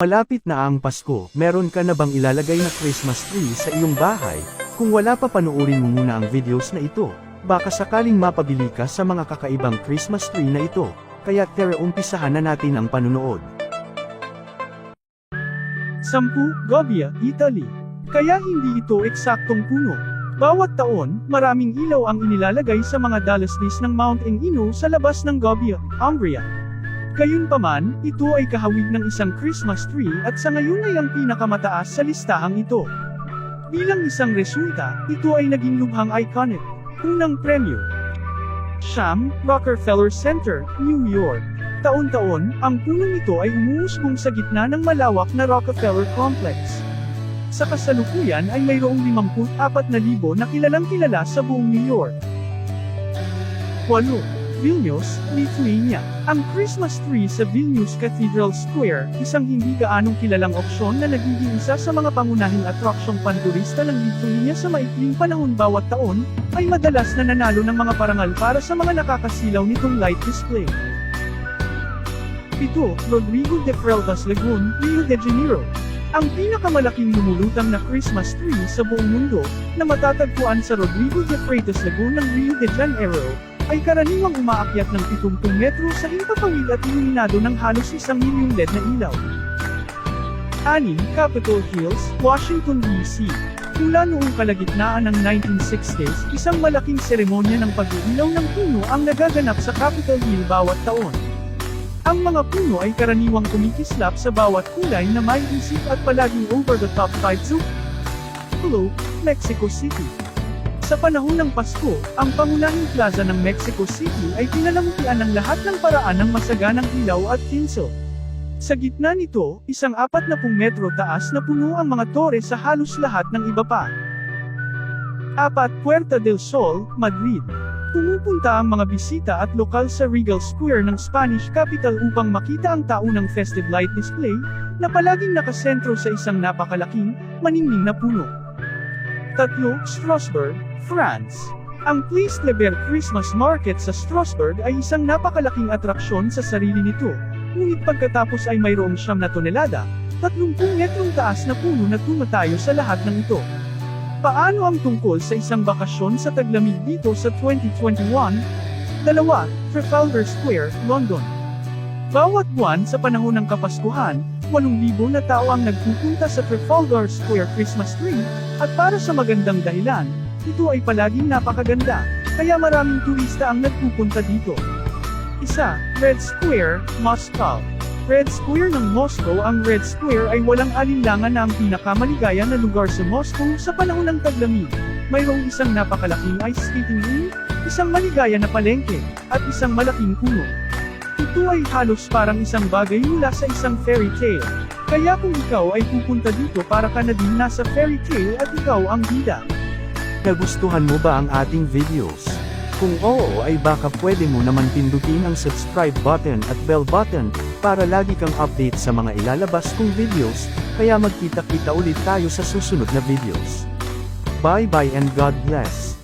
Malapit na ang Pasko, meron ka na bang ilalagay na Christmas tree sa iyong bahay? Kung wala pa panoorin mo muna ang videos na ito, baka sakaling mapabili ka sa mga kakaibang Christmas tree na ito, kaya tara umpisahan na natin ang panunood. 10. Gobbia, Italy. Kaya hindi ito eksaktong puno. Bawat taon, maraming ilaw ang inilalagay sa mga dalaslis ng Mount Engino sa labas ng Gobbia, Umbria. Gayunpaman, ito ay kahawig ng isang Christmas tree at sa ngayon ay ang pinakamataas sa listahang ito. Bilang isang resulta, ito ay naging lubhang iconic. Unang premyo. Sham, Rockefeller Center, New York. Taon-taon, ang punong ito ay umuusbong sa gitna ng malawak na Rockefeller Complex. Sa kasalukuyan ay mayroong 54,000 na kilalang kilala sa buong New York. 8. Vilnius, Lithuania. Ang Christmas tree sa Vilnius Cathedral Square, isang hindi gaanong kilalang opsyon na nagiging isa sa mga pangunahing atraksyong panturista ng Lithuania sa maikling panahon bawat taon, ay madalas na nanalo ng mga parangal para sa mga nakakasilaw nitong light display. 7. Rodrigo de Freltas Lagoon, Rio de Janeiro. Ang pinakamalaking lumulutang na Christmas tree sa buong mundo, na matatagpuan sa Rodrigo de Freitas Lagoon ng Rio de Janeiro, ay karaniwang umaakyat ng 70 metro sa himpapawid at iluminado ng halos isang milyong LED na ilaw. 6. Capitol Hills, Washington D.C. Mula noong kalagitnaan ng 1960s, isang malaking seremonya ng pag-iilaw ng puno ang nagaganap sa Capitol Hill bawat taon. Ang mga puno ay karaniwang kumikislap sa bawat kulay na may isip at palaging over-the-top vibes of Hello, Mexico City. Sa panahon ng Pasko, ang pangunahing plaza ng Mexico City ay pinalamutian ng lahat ng paraan ng masaganang ilaw at tinsel. Sa gitna nito, isang 40 metro taas na puno ang mga tore sa halos lahat ng iba pa. 4. Puerta del Sol, Madrid. Pumupunta ang mga bisita at lokal sa Regal Square ng Spanish capital upang makita ang taunang festive light display, na palaging nakasentro sa isang napakalaking, maningning na puno. 3. Strasbourg, France. Ang Place de Bear Christmas Market sa Strasbourg ay isang napakalaking atraksyon sa sarili nito, ngunit pagkatapos ay mayroong siyam na tonelada, 30 metrong taas na puno na tumatayo sa lahat ng ito. Paano ang tungkol sa isang bakasyon sa taglamig dito sa 2021? 2. Trafalgar Square, London. Bawat buwan sa panahon ng Kapaskuhan, 8,000 na tao ang nagpupunta sa Trafalgar Square Christmas tree, at para sa magandang dahilan, ito ay palaging napakaganda, kaya maraming turista ang nagpupunta dito. Isa, Red Square, Moscow. Red Square ng Moscow Ang Red Square ay walang alinlangan na ang pinakamaligaya na lugar sa Moscow sa panahon ng taglamig. Mayroong isang napakalaking ice skating rink, isang maligaya na palengke, at isang malaking puno. Ito ay halos parang isang bagay mula sa isang fairy tale. Kaya kung ikaw ay pupunta dito para ka na din nasa fairy tale at ikaw ang bida. Nagustuhan mo ba ang ating videos? Kung oo ay baka pwede mo naman pindutin ang subscribe button at bell button, para lagi kang update sa mga ilalabas kong videos, kaya magkita-kita ulit tayo sa susunod na videos. Bye bye and God bless.